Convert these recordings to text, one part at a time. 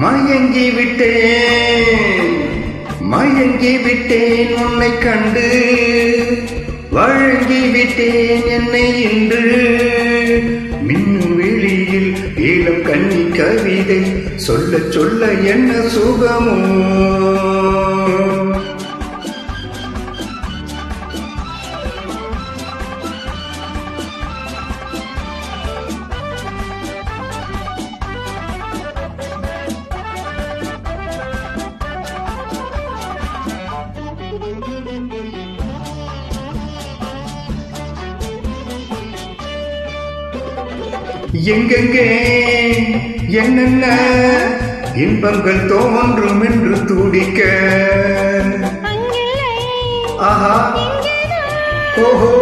மயங்கி விட்டேன். மயங்கி விட்டேன் உன்னை கண்டு. வழங்கி விட்டேன் என்னை இன்று. மின்னும் வெளியில் ஈழம் கண்ணி கவிதை. சொல்ல சொல்ல என்ன சுகமோ? எங்கெங்கே? என்னென்ன? இன்பங்கள் தோன்றும் என்று துடிக்க. ஆஹா. ஓஹோ.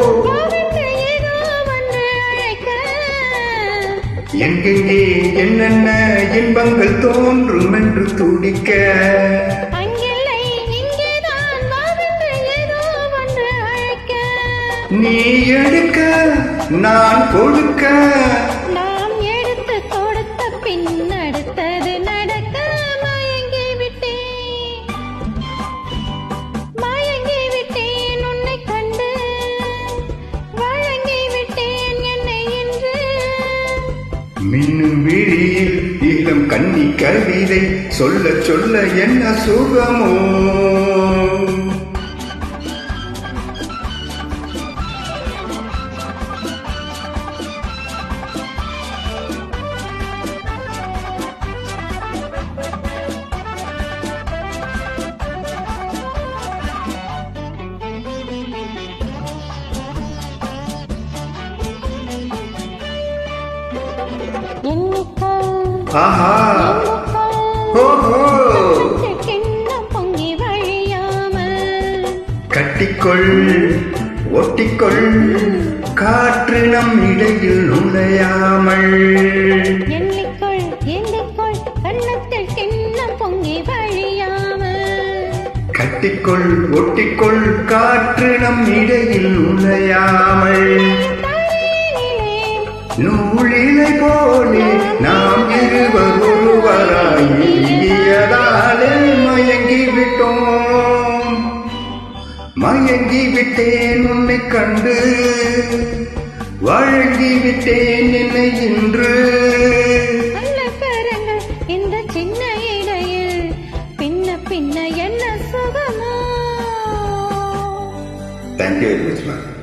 எங்கெங்கே? என்னென்ன? இன்பங்கள் தோன்றும் என்று துடிக்க. நீ எடுக்க நான் கொடுக்க. மின்னும் விழியில் ஈழம் கண்ணி கவிதை சொல்ல சொல்ல என்ன சுகமோ? ஆஹா. ஓஹோ. கட்டிக்கொள் ஒட்டிக்கொள் காற்று நம் இடையில் நுழையாமல். எண்ணிக்கொள் எண்ணிக்கொள். கண்ணத்தில் கிண்ணம் பொங்கி வழியாமல். கட்டிக்கொள் ஒட்டிக்கொள் காற்று நம் இடையில் மயங்கி விட்டோம் மயங்கி விட்டேன் உன்னை கண்டு. வழங்கி விட்டேன் என்னை இன்று. இந்த சின்ன இடையில். பின்ன பின்ன என்ன சுகமோ? Thank you very much ma'am